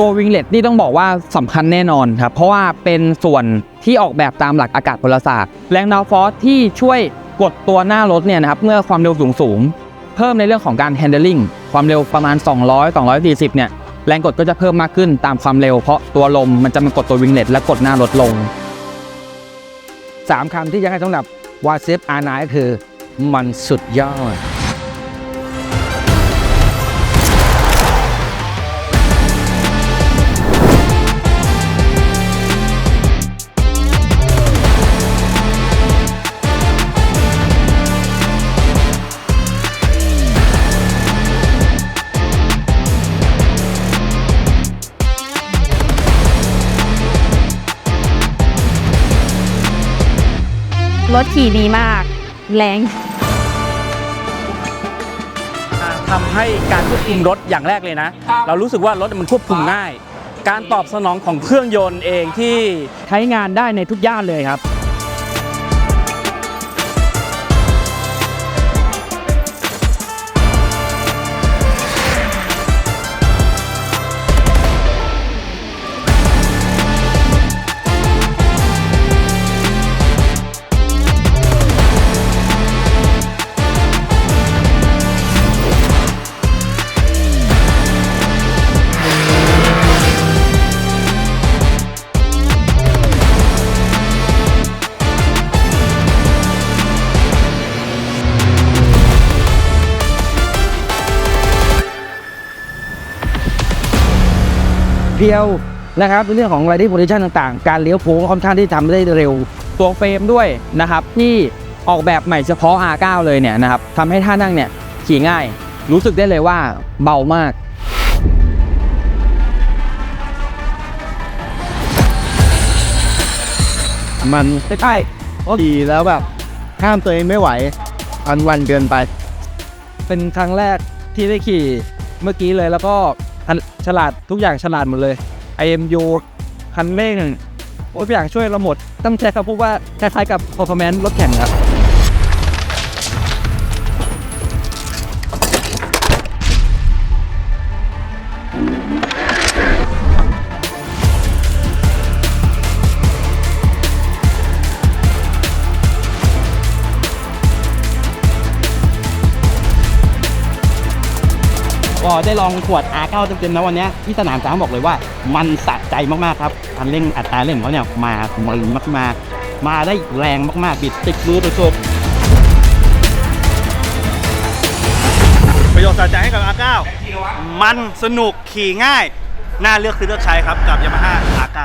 ตัววิงเลตนี่ต้องบอกว่าสำคัญแน่นอนครับ เพราะว่าเป็นส่วนที่ออกแบบตามหลักอากาศพลศาสตร์ แรงดาวฟอร์สที่ช่วยกดตัวหน้ารถเนี่ยนะครับเมื่อความเร็วสูงสูงเพิ่มในเรื่องของการ handling ความเร็วประมาณ 200 240 เนี่ยแรงกดก็จะเพิ่มมากขึ้นตามความเร็วเพราะตัวลมมันจะมากดตัววิงเลตและกดหน้ารถลงสามคำที่ยังให้สำหรับวาเซฟอาร์ไนคือมันสุดยอด รถขี่ดีมาก แรง ทำให้การควบคุมรถอย่างแรกเลยนะ เรารู้สึกว่ารถมันควบคุมง่าย การตอบสนองของเครื่องยนต์เองที่ใช้งานได้ในทุกย่านเลยครับ เพียวนะครับในเรื่องของ riding position ต่างๆ การเลี้ยวโค้งค่อนข้างที่ทำได้เร็ว ตัวเฟรมด้วยนะครับที่ออกแบบใหม่เฉพาะ R9 เลยเนี่ยนะครับทำให้ท่านั่งเนี่ยขี่ง่าย รู้สึกได้เลยว่าเบามากมันใกล้ๆก็ดีแล้วแบบห้ามตัวเองไม่ไหว อันวันเกินไป เป็นครั้งแรกที่ได้ขี่เมื่อกี้เลยแล้วก็ อันฉลาดทุกอย่างฉลาดหมดเลย IMU คันเร่งโอ้ยทุกอย่างช่วยเราหมด ต้องใช้คำพูดว่าคล้ายๆกับ performance รถแข่งครับ ก็ได้ลองขวด R9 เต็มๆนะวันนี้ที่สนามช้างบอกเลยว่ามันสะใจมากๆครับคันเร่งอัตราเร่งของเขาเนี่ยมามันมากๆ มาได้แรงมากๆ บิดติดมือตัวโชคประโยชน์สะใจให้กับ R9 มันสนุกขี่ง่าย น่าเลือกซื้อเลือกใช้ครับกับ Yamaha R9